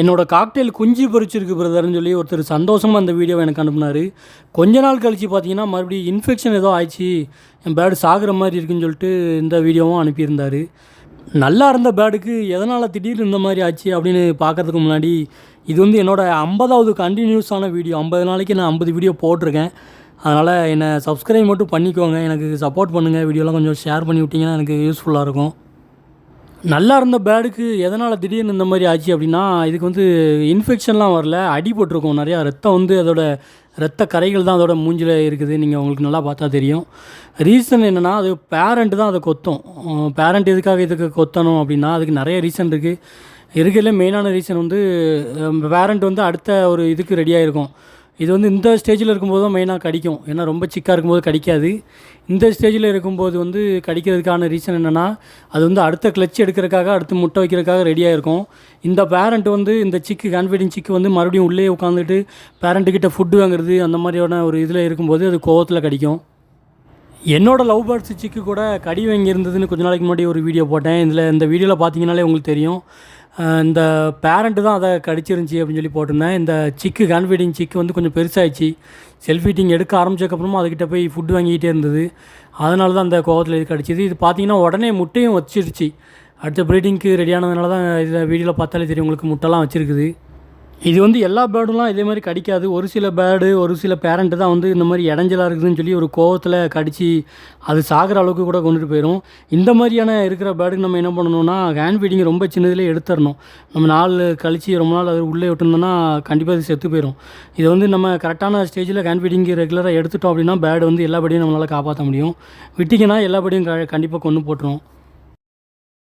என்னோடய காக்டெயில் குஞ்சு பொரிச்சிருக்கு பிரதர்னு சொல்லி ஒருத்தர் சந்தோஷமாக அந்த வீடியோவை எனக்கு அனுப்புனார். கொஞ்ச நாள் கழித்து பார்த்தீங்கன்னா மறுபடியும் இன்ஃபெக்ஷன் ஏதோ ஆயிடுச்சு. என் பேர்டு சாகிற மாதிரி இருக்குன்னு சொல்லிட்டு இந்த வீடியோவும் அனுப்பியிருந்தார். நல்லா இருந்த பேர்டுக்கு எதனால் திடீர்னு இந்த மாதிரி ஆச்சு அப்படின்னு பார்க்கறதுக்கு முன்னாடி இது வந்து என்னோடய ஐம்பதாவது கண்டினியூஸான வீடியோ ஐம்பது நாளைக்கு நான் ஐம்பது வீடியோ போட்டிருக்கேன். அதனால் என்னை சப்ஸ்கிரைப் மட்டும் பண்ணிக்கோங்க. எனக்கு சப்போர்ட் பண்ணுங்கள் வீடியோலாம் கொஞ்சம் ஷேர் பண்ணி விட்டிங்கன்னா எனக்கு யூஸ்ஃபுல்லாக இருக்கும். நல்லா இருந்த பேடுக்கு எதனால் திடீர்னு இந்த மாதிரி ஆச்சு அப்படின்னா இதுக்கு வந்து இன்ஃபெக்ஷன்லாம் வரல அடிபட்டிருக்கும் நிறையா ரத்தம் வந்து அதோட ரத்த கரைகள் தான் அதோட மூஞ்சில் இருக்குது நீங்கள் உங்களுக்கு நல்லா பார்த்தா தெரியும். ரீசன் என்னென்னா அது பேரண்ட் தான் அதை கொத்தும். பேரண்ட் எதுக்காக இதுக்கு கொத்தணும் அப்படின்னா அதுக்கு நிறைய ரீசன் இருக்குது இருக்கிறதுல மெயினான ரீசன் வந்து பேரண்ட் வந்து அடுத்த ஒரு இதுக்கு ரெடியாக இருக்கும் இது வந்து இந்த ஸ்டேஜில் இருக்கும்போது தான் மெயினாக கடிக்கும். ஏன்னா ரொம்ப சிக்காக இருக்கும்போது கடிக்காது. இந்த ஸ்டேஜில் இருக்கும்போது வந்து கடிக்கிறதுக்கான ரீசன் என்னென்னா அது வந்து அடுத்த கிளச் எடுக்கிறதுக்காக அடுத்து முட்டை வைக்கிறதுக்காக ரெடியாக இருக்கும் இந்த பேரண்ட் வந்து இந்த சிக்கு கான்ஃபிடிங் சிக்கு வந்து மறுபடியும் உள்ளே உட்காந்துட்டு பேரண்ட்டுக்கிட்ட ஃபுட்டு வாங்குறது அந்த மாதிரியான ஒரு இதில் இருக்கும்போது அது கோவத்தில் கடிக்கும். என்னோடய லவ் பேர்ட்ஸ் சிக்கு கூட கடி வாங்கியிருந்ததுன்னு கொஞ்ச நாளைக்கு முன்னாடி ஒரு வீடியோ போட்டேன். இதில் இந்த வீடியோவில் பார்த்தீங்கனாலே உங்களுக்கு தெரியும். இந்த பேரண்ட்டு தான் அதை கடிச்சிருந்துச்சி அப்படின்னு சொல்லி போட்டிருந்தேன். இந்த சிக்கு கான்ஃபீடிங் சிக்கு வந்து கொஞ்சம் பெருசாகிடுச்சு செல்ஃப் ஃபீட்டிங் எடுக்க ஆரம்பிச்சதுக்கப்புறமா அதுக்கிட்ட போய் ஃபுட்டு வாங்கிக்கிட்டே இருந்தது. அதனால தான் அந்த கோவத்தில் இது கடிச்சிது. இது பார்த்தீங்கன்னா உடனே முட்டையும் வச்சிருச்சு. அடுத்த ப்ரீடிங்க்கு ரெடியானதுனால தான் இதில் வீடியோவில் பார்த்தாலே தெரியும். உங்களுக்கு முட்டைலாம் வச்சுருக்குது. இது வந்து எல்லா பேர்டுலாம் இதே மாதிரி கடிக்காது. ஒரு சில பேர்டு ஒரு சில பேரண்ட்டு தான் வந்து இந்த மாதிரி இடைஞ்சலாக இருக்குதுன்னு சொல்லி ஒரு கோவத்தில் கடித்து அது சாகிற அளவுக்கு கூட கொண்டுட்டு போயிடும் இந்த மாதிரியான இருக்கிற பேர்டுக்கு நம்ம என்ன பண்ணணும்னா ஹேண்ட் ஃபீடிங் ரொம்ப சின்னதுலேயே எடுத்துடணும். நம்ம நாள் கழிச்சு ரொம்ப நாள் அது உள்ளே விட்டுருந்தோம்னா கண்டிப்பாக அது செத்து போயிடும் இது வந்து நம்ம கரெக்டான ஸ்டேஜில் ஹேண்ட் ஃபீடிங் ரெகுலராக எடுத்துட்டோம் அப்படின்னா பேர்டு வந்து எல்லா நம்மளால் காப்பாற்ற முடியும். விட்டிங்கன்னா எல்லா க கண்டிப்பாக கொண்டு போட்டுரும்.